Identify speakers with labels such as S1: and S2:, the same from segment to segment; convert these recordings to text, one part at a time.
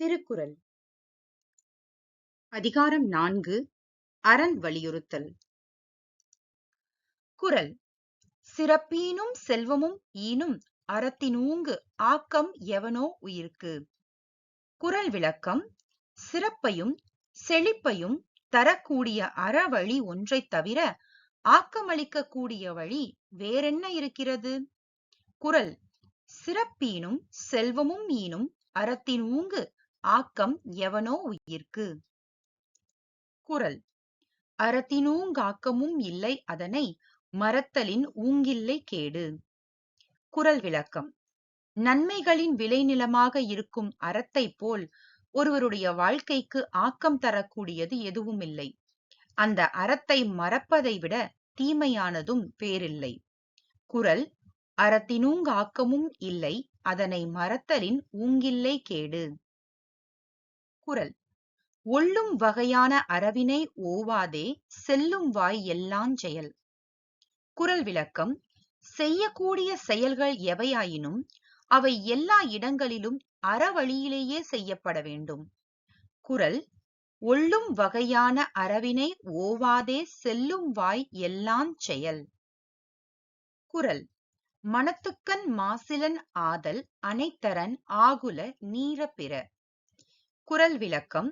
S1: திருக்குறள். அதிகாரம் நான்கு அறன் வலியுறுத்தல். குரல் சிறப்பீனும் செல்வமும் ஈனும் அறத்தினூங்கு ஆக்கம் எவனோ உயிர்க்கு? குறள் விளக்கம் சிறப்பையும் செழிப்பையும் தரக்கூடிய அறவழி ஒன்றைத் தவிர ஆக்கமளிக்கக்கூடிய வழி வேறென்ன இருக்கிறது? குறள் சிறப்பீனும் செல்வமும் ஈனும் அறத்தின் ஊங்கு ஆக்கம் எவனோ உயிர்க்கு. குறள் அறத்தினூங்காக்கமும் இல்லை அதனை மறத்தலின் ஊங்கில்லை கேடு. குறள் விளக்கம். நன்மைகளின் விளைநிலமாக இருக்கும் அறத்தைப் போல் ஒருவருடைய வாழ்க்கைக்கு ஆக்கம் தரக்கூடியது எதுவும் இல்லை. அந்த அறத்தை மறப்பதை விட தீமையானதும் வேறில்லை. குறள் அறத்தினூங்காக்கமும் இல்லை அதனை மறத்தலின் ஊங்கில்லை கேடு. குறள் ஒள்ளும் வகையான அறவினை ஓவாதே செல்லும் வாய் எல்லாஞ் செயல் குறள் விளக்கம். செய்யக்கூடிய செயல்கள் எவையாயினும் அவை எல்லா இடங்களிலும் அறவழியிலேயே செய்யப்பட வேண்டும் குறள் ஒள்ளும் வகையான அறவினை ஓவாதே செல்லும் வாய் எல்லாஞ் செயல் குறள் மனத்துக்கண் மாசிலன் ஆதல் அனைத்தரன் ஆகுல நீர பிற குரல் விளக்கம்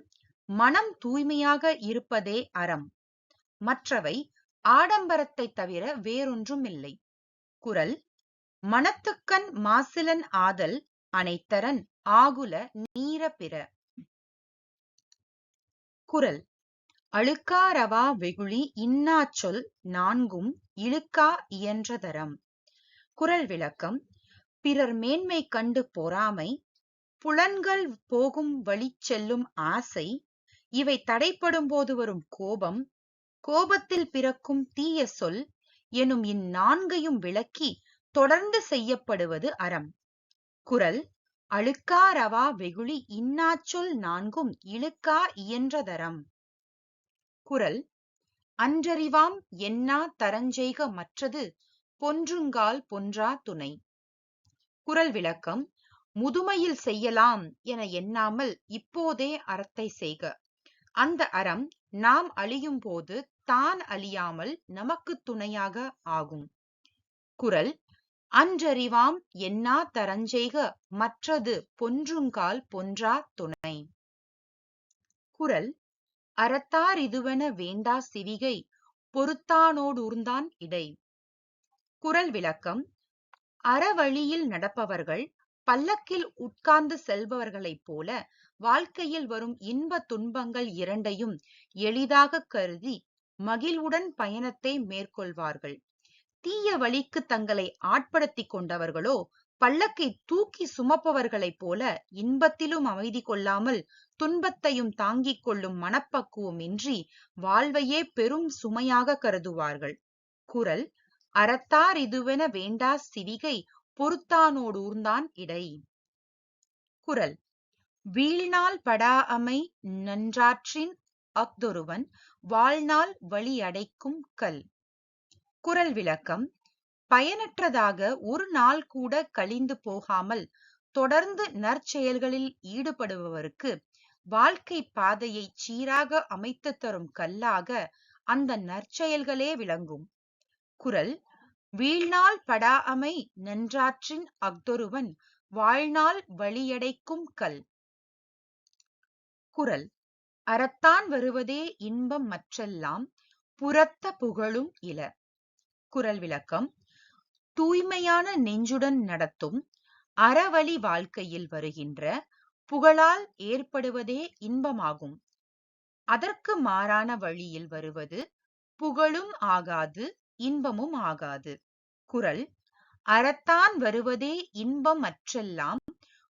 S1: மனம் தூய்மையாக இருப்பதே அறம். மற்றவை ஆடம்பரத்தை தவிர வேறொன்றும் இல்லை குரல் மனத்துக்கண் மாசிலன் ஆதல் அனைத்தரன் ஆகுல நீர பிற குறள் அழுக்காரவா வெகுளி இன்னாச்சொல் நான்கும் இழுக்கா இயன்றதரம் குரல் விளக்கம் பிறர் மேன்மை கண்டு பொறாமை புலன்கள் போகும் வழி செல்லும் ஆசை இவை தடைப்படும் போது வரும் கோபம் கோபத்தில் பிறக்கும் தீய சொல் எனும் இந்நான்கையும் விளக்கி தொடர்ந்து செய்யப்படுவது அறம். குறள் அழுக்காரவா வெகுளி இன்னாச்சொல் நான்கும் இழுக்கா இயன்றதரம் குரல் அன்றறிவாம் என்னா தரஞ்செய்க மற்றது பொன்றுங்கால் பொன்றா துணை. குரல் விளக்கம் முதுமையில் செய்யலாம் என எண்ணாமல் இப்போதே அறத்தை செய்க. அந்த அறம் நாம் அழியும் போது தான் அழியாமல் நமக்கு துணையாக ஆகும். குரல் அன்றறிவாம் என்னா தரஞ்செய்க மற்றது பொன்றுங்கால் பொன்றா துணை குரல் அறத்தார் இதுவென வேண்டா சிவிகை பொறுத்தானோடூர்ந்தான் இடை குறள் விளக்கம் அறவழியில் நடப்பவர்கள் பல்லக்கில் உட்கார்ந்து செல்பவர்களைப் போல வாழ்க்கையில் வரும் இன்ப துன்பங்கள் இரண்டையும் எளிதாக கருதி மகிழ்வுடன் பயணத்தை மேற்கொள்வார்கள். தீய வழிக்கு தங்களை ஆட்படுத்தி கொண்டவர்களோ பல்லக்கை தூக்கி சுமப்பவர்களைப் போல இன்பத்திலும் அமைதி கொள்ளாமல் துன்பத்தையும் தாங்கிக் கொள்ளும் மனப்பக்குவம் இன்றி வாழ்வையே பெரும் சுமையாக கருதுவார்கள். குரல் அறத்தார் இதுவென வேண்டா சிவிகை பொறுத்தானோடு ஊர்ந்தான் இடை. குறள் வீழ்நாள் படா அமை நன்றாற்றின் அஃதொருவன் வாழ்நாள் வழி அடைக்கும் கல். குறள் விளக்கம். பயனற்றதாக ஒரு நாள் கூட கழிந்து போகாமல் தொடர்ந்து நற்செயல்களில் ஈடுபடுபவருக்கு வாழ்க்கை பாதையை சீராக அமைத்து தரும் கல்லாக அந்த நற்செயல்களே விளங்கும். குரல். வீழ்நாள் படா அமை நன்றாற்றின் அஃதொருவன் வாழ்நாள் வழியடைக்கும் கல். குறள் அறத்தான் வருவதே இன்பம் மற்றெல்லாம் புறத்த புகழும் இல. குறள் விளக்கம் தூய்மையான நெஞ்சுடன் நடத்தும் அறவழி வாழ்க்கையில் வருகின்ற புகழால் ஏற்படுவதே இன்பமாகும். அதற்கு மாறான வழியில் வருவது புகழும் ஆகாது இன்பமும் ஆகாது. குறள் அறத்தான் வருவதே இன்பம் அற்றெல்லாம்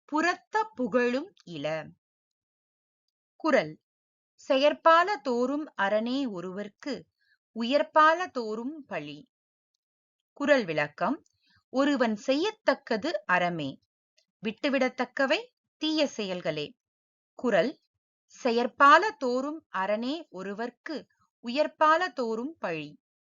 S1: புறத்த புகழும் இல. குறள் செயற்பால தோறும் அரணே ஒருவர்க்கு உயர்பால தோறும் பழி. குறள் விளக்கம் ஒருவன் செய்யத்தக்கது அறமே. விட்டுவிடத்தக்கவை தீய செயல்களே. குறள் செயற்பால தோறும் அரணே ஒருவர்க்கு உயர்பால தோறும் பழி.